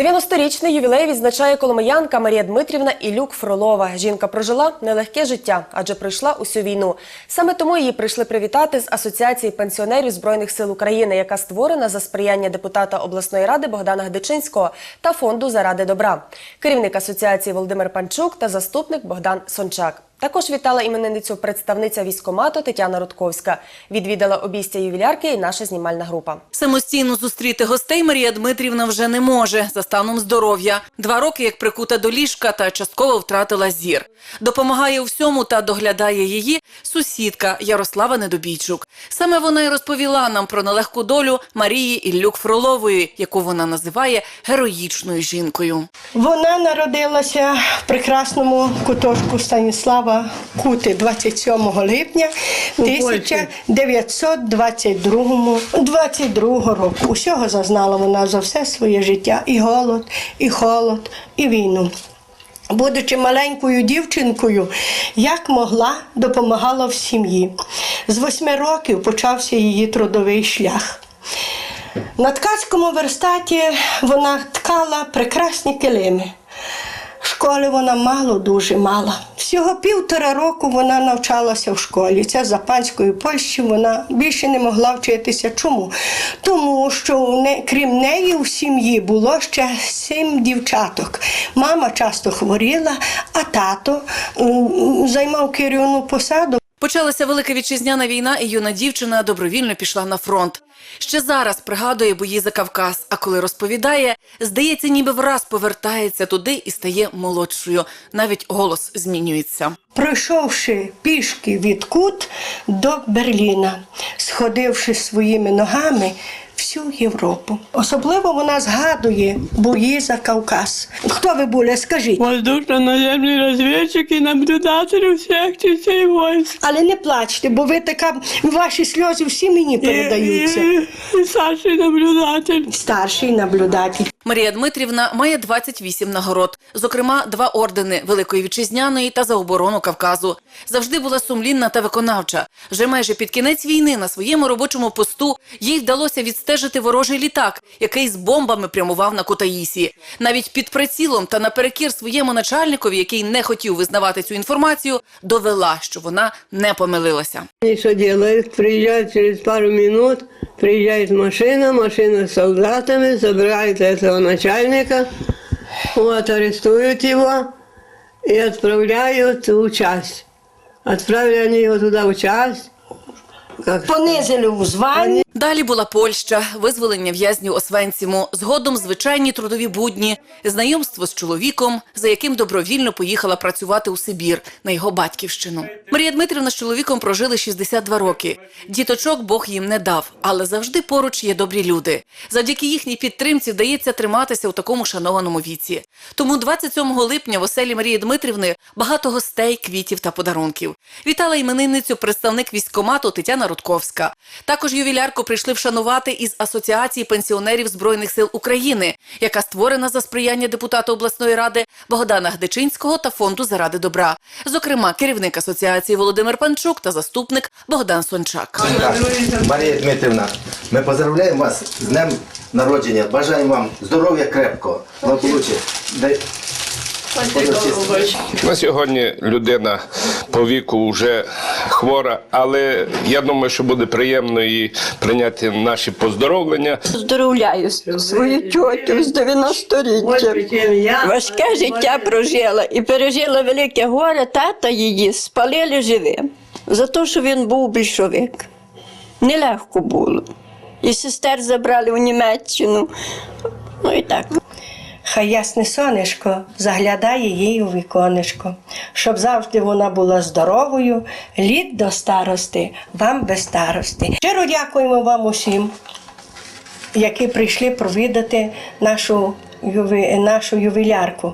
90-річний ювілей відзначає коломиянка Марія Дмитрівна Ілюк Фролова. Жінка прожила нелегке життя, адже пройшла усю війну. Саме тому її прийшли привітати з Асоціації пенсіонерів Збройних сил України, яка створена за сприяння депутата обласної ради Богдана Гдичинського та фонду заради добра. Керівник асоціації Володимир Панчук та заступник Богдан Сончак. Також вітала іменинницю представниця військомату Тетяна Рудковська. Відвідала обійстя ювілярки і наша знімальна група. Самостійно зустріти гостей Марія Дмитрівна вже не може за станом здоров'я. Два роки як прикута до ліжка та частково втратила зір. Допомагає у всьому та доглядає її сусідка Ярослава Недобійчук. Саме вона й розповіла нам про нелегку долю Марії Іллюк Фролової, яку вона називає героїчною жінкою. Вона народилася в прекрасному куточку Станіслава Кути 27 липня 1922 22 року. Усього зазнала вона за все своє життя: і голод, і холод, і війну. Будучи маленькою дівчинкою, як могла, допомагала в сім'ї. З восьми років почався її трудовий шлях. На ткацькому верстаті вона ткала прекрасні килими. Школи вона мало дуже мала. Всього півтора року вона навчалася в школі. Це за панською Польщі вона більше не могла вчитися. Чому? Тому що крім неї в сім'ї було ще сім дівчаток. Мама часто хворіла, а тато займав керівну посаду. Почалася велика вітчизняна війна, і юна дівчина добровільно пішла на фронт. Ще зараз пригадує бої за Кавказ. А коли розповідає, здається, ніби враз повертається туди і стає молодшою. Навіть голос змінюється. Пройшовши пішки від Кут до Берліна, сходивши своїми ногами всю Європу. Особливо вона згадує бої за Кавказ. Хто ви були, скажіть? воздушно-наземні розвідчики, наблюдателі всіх частей войск. Але не плачте, бо ви така, ваші сльози всі мені передаються. І, і, і старший наблюдатель. Старший наблюдатель. Марія Дмитрівна має 28 нагород, зокрема, два ордени Великої Вітчизняної та за оборону Кавказу. Завжди була сумлінна та виконавча. Вже майже під кінець війни на своєму робочому посту їй вдалося відстежити ворожий літак, який з бомбами прямував на Кутаїсі. Навіть під прицілом та наперекір своєму начальникові, який не хотів визнавати цю інформацію, довела, що вона не помилилася. Они что делают? Приезжают через пару минут, приезжает машина, машина с солдатами, забирает этого начальника, вот, арестуют его и отправляют в часть. Отправили они его туда в часть. Как Понизили в званні. Далі була Польща, визволення в'язнів Освенціму, згодом звичайні трудові будні, знайомство з чоловіком, за яким добровільно поїхала працювати у Сибір на його батьківщину. Марія Дмитрівна з чоловіком прожили 62 роки. Діточок Бог їм не дав, але завжди поруч є добрі люди. Завдяки їхній підтримці вдається триматися у такому шанованому віці. Тому 27 липня в оселі Марії Дмитрівни багато гостей, квітів та подарунків. Вітала іменинницю представник військкомату Тетяна Рудковська. Також ювілярку прийшли вшанувати із Асоціації пенсіонерів Збройних сил України, яка створена за сприяння депутата обласної ради Богдана Гдичинського та фонду заради добра. Зокрема, керівник асоціації Володимир Панчук та заступник Богдан Сончак. Марія Дмитрівна, ми поздравляємо вас з днем народження. Бажаємо вам здоров'я крепкого, благополуччя. На сьогодні людина по віку вже хвора, але я думаю, що буде приємно їй прийняти наші поздоровлення. Поздоровляю свою тьотю з 90-річчям. Важке життя прожила і пережила велике горе, тата її спалили живим за те, що він був більшовик. Нелегко було. І сестер забрали в Німеччину. Ну і так. Хай ясне сонечко заглядає їй у віконечко, щоб завжди вона була здоровою, літ до старости, вам без старости. Щиро дякуємо вам усім, які прийшли провідати нашу, нашу ювілярку.